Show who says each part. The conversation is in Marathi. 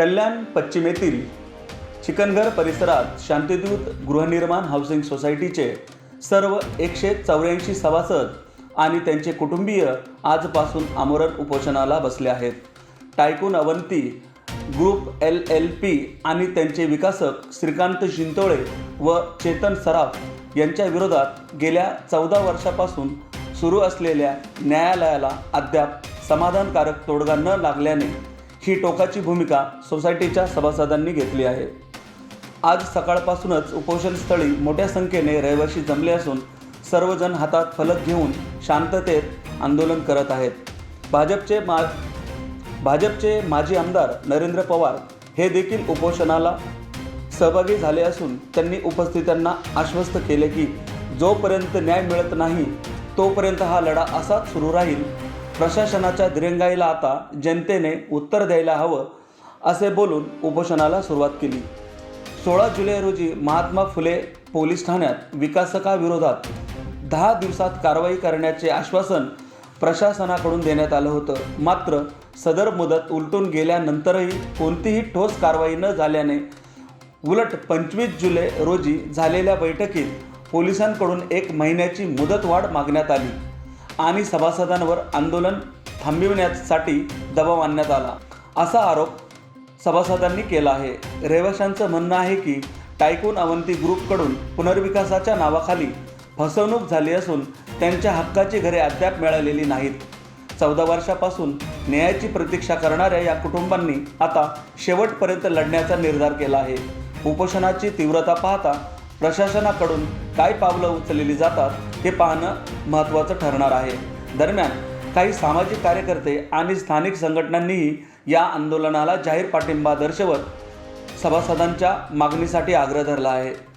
Speaker 1: कल्याण पश्चिमेतील चिकनघर परिसरात शांतिदूत गृहनिर्माण हाऊसिंग सोसायटीचे सर्व एकशे चौऱ्याऐंशी सभासद आणि त्यांचे कुटुंबीय आजपासून आमरण उपोषणाला बसले आहेत. Tycoon Avanti group L L P आणि त्यांचे विकासक श्रीकांत शिंतोळे व चेतन सराफ यांच्या विरोधात गेल्या चौदा वर्षापासून सुरू असलेल्या न्यायालयाला अद्याप समाधानकारक तोडगा न लागल्याने ही टोकाची भूमिका सोसायटीच्या सभासदांनी घेतली आहे. आज सकाळपासूनच उपोषणस्थळी मोठ्या संख्येने रहिवासी जमले असून सर्वजण हातात फलक घेऊन शांततेत आंदोलन करत आहेत. भाजपचे मा भाजपचे माजी आमदार नरेंद्र पवार हे देखील उपोषणाला सहभागी झाले असून त्यांनी उपस्थितांना आश्वस्त केले की जोपर्यंत न्याय मिळत नाही तोपर्यंत हा लढा असाच सुरू राहील प्रशासनाच्या दिरंगाईला आता जनतेने उत्तर द्यायला हवं असे बोलून उपोषणाला सुरुवात केली. सोळा जुलै रोजी महात्मा फुले पोलीस ठाण्यात विकासकाविरोधात दहा दिवसात कारवाई करण्याचे आश्वासन प्रशासनाकडून देण्यात आलं होतं. मात्र सदर मुदत उलटून गेल्यानंतरही कोणतीही ठोस कारवाई न झाल्याने उलट पंचवीस जुलै रोजी झालेल्या बैठकीत पोलिसांकडून एक महिन्याची मुदतवाढ मागण्यात आली. आणि सभासदांवर आंदोलन थांबविण्यासाठी दबाव आणण्यात आला. असा आरोप सभासदांनी केला आहे. रहिवाशांचं म्हणणं आहे की टायकून अवंती ग्रुपकडून पुनर्विकासाच्या नावाखाली फसवणूक झाली असून त्यांच्या हक्काची घरे अद्याप मिळालेली नाहीत. चौदा वर्षापासून न्यायाची प्रतीक्षा करणाऱ्या या कुटुंबांनी आता शेवटपर्यंत लढण्याचा निर्धार केला आहे. उपोषणाची तीव्रता पाहता प्रशासनाकडून काय पावलं उचललेली जातात हे पाहणं महत्त्वाचं ठरणार आहे. दरम्यान काही सामाजिक कार्यकर्ते आणि स्थानिक संघटनांनीही या आंदोलनाला जाहीर पाठिंबा दर्शवत सभासदांच्या मागणीसाठी आग्रह धरला आहे.